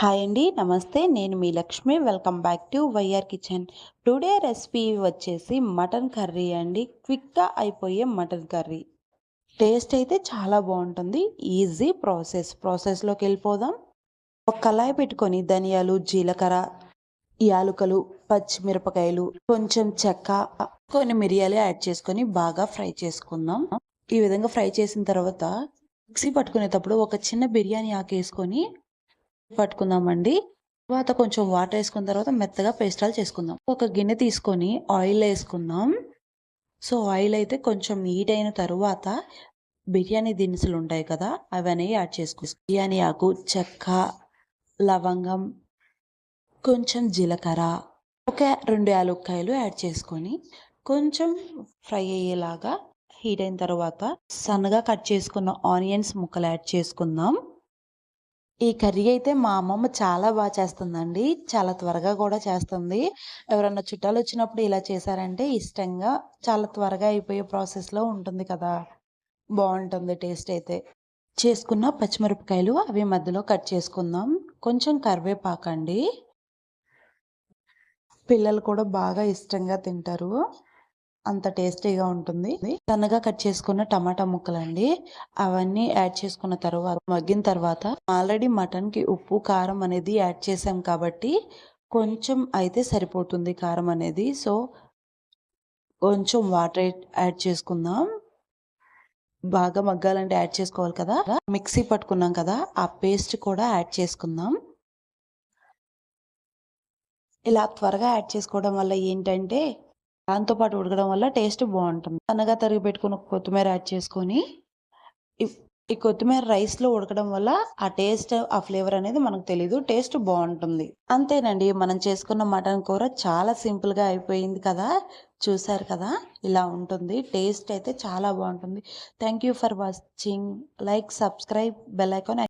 Hi అండి నమస్తే. నేను మీ Lakshmi. Welcome back to YR kitchen today recipe వచ్చేసి మటన్ కర్రీ అండి. క్విక్గా అయిపోయే మటన్ కర్రీ. టేస్ట్ అయితే చాలా బాగుంటుంది. ఈజీ ప్రాసెస్ ప్రాసెస్లోకి వెళ్ళిపోదాం. ఒక కళాయి పెట్టుకొని ధనియాలు జీలకర్ర యాలుకలు పచ్చిమిరపకాయలు కొంచెం చెక్క కొన్ని మిరియాలు యాడ్ చేసుకొని బాగా ఫ్రై చేసుకుందాం. ఈ విధంగా ఫ్రై చేసిన తర్వాత మిక్సీ పట్టుకునేటప్పుడు ఒక చిన్న బిర్యానీ ఆకు వేసుకొని పట్టుకుందామండి. తర్వాత కొంచెం వాటర్ వేసుకున్న తర్వాత మెత్తగా పేస్టాలు చేసుకుందాం. ఒక గిన్నె తీసుకొని ఆయిల్ వేసుకుందాం. సో ఆయిల్ అయితే కొంచెం హీట్ అయిన తర్వాత బిర్యానీ దినుసులు ఉంటాయి కదా అవన్నీ యాడ్ చేసుకో బిర్యానీ ఆకు చెక్క లవంగం కొంచెం జీలకర్ర ఒక రెండు యాలక్కాయలు యాడ్ చేసుకొని కొంచెం ఫ్రై అయ్యేలాగా హీట్ అయిన తర్వాత సన్నగా కట్ చేసుకున్న ఆనియన్స్ ముక్కలు యాడ్ చేసుకుందాం. ఈ కర్రీ అయితే మా అమ్మమ్మ చాలా బాగా చేస్తుందండి. చాలా త్వరగా కూడా చేస్తుంది. ఎవరన్నా చుట్టాలు వచ్చినప్పుడు ఇలా చేశారంటే ఇష్టంగా చాలా త్వరగా అయిపోయే ప్రాసెస్లో ఉంటుంది కదా. బాగుంటుంది టేస్ట్ అయితే. చేసుకున్న పచ్చిమిరపకాయలు అవి మధ్యలో కట్ చేసుకుందాం. కొంచెం కరివేపాకండి. పిల్లలు కూడా బాగా ఇష్టంగా తింటారు. అంత టేస్టీగా ఉంటుంది. సన్నగా కట్ చేసుకున్న టమాటా ముక్కలండి. అవన్నీ యాడ్ చేసుకున్న తర్వాత మగ్గిన తర్వాత ఆల్రెడీ మటన్కి ఉప్పు కారం అనేది యాడ్ చేసాం కాబట్టి కొంచెం అయితే సరిపోతుంది కారం అనేది. సో కొంచెం వాటర్ యాడ్ చేసుకుందాం. బాగా మగ్గాలంటే యాడ్ చేసుకోవాలి కదా. మిక్సీ పట్టుకున్నాం కదా ఆ పేస్ట్ కూడా యాడ్ చేసుకుందాం. ఇలా త్వరగా యాడ్ చేసుకోవడం వల్ల ఏంటంటే దాంతో పాటు ఉడకడం వల్ల టేస్ట్ బాగుంటుంది. సన్నగా తరిగి పెట్టుకుని కొత్తిమీర యాడ్ చేసుకొని ఈ కొత్తిమీర రైస్లో ఉడకడం వల్ల ఆ టేస్ట్ ఆ ఫ్లేవర్ అనేది మనకు తెలీదు. టేస్ట్ బాగుంటుంది. అంతేనండి మనం చేసుకున్న మటన్ కూర చాలా సింపుల్గా అయిపోయింది కదా? చూసారు కదా? ఇలా ఉంటుంది. టేస్ట్ అయితే చాలా బాగుంటుంది. Thank you for watching like subscribe bell icon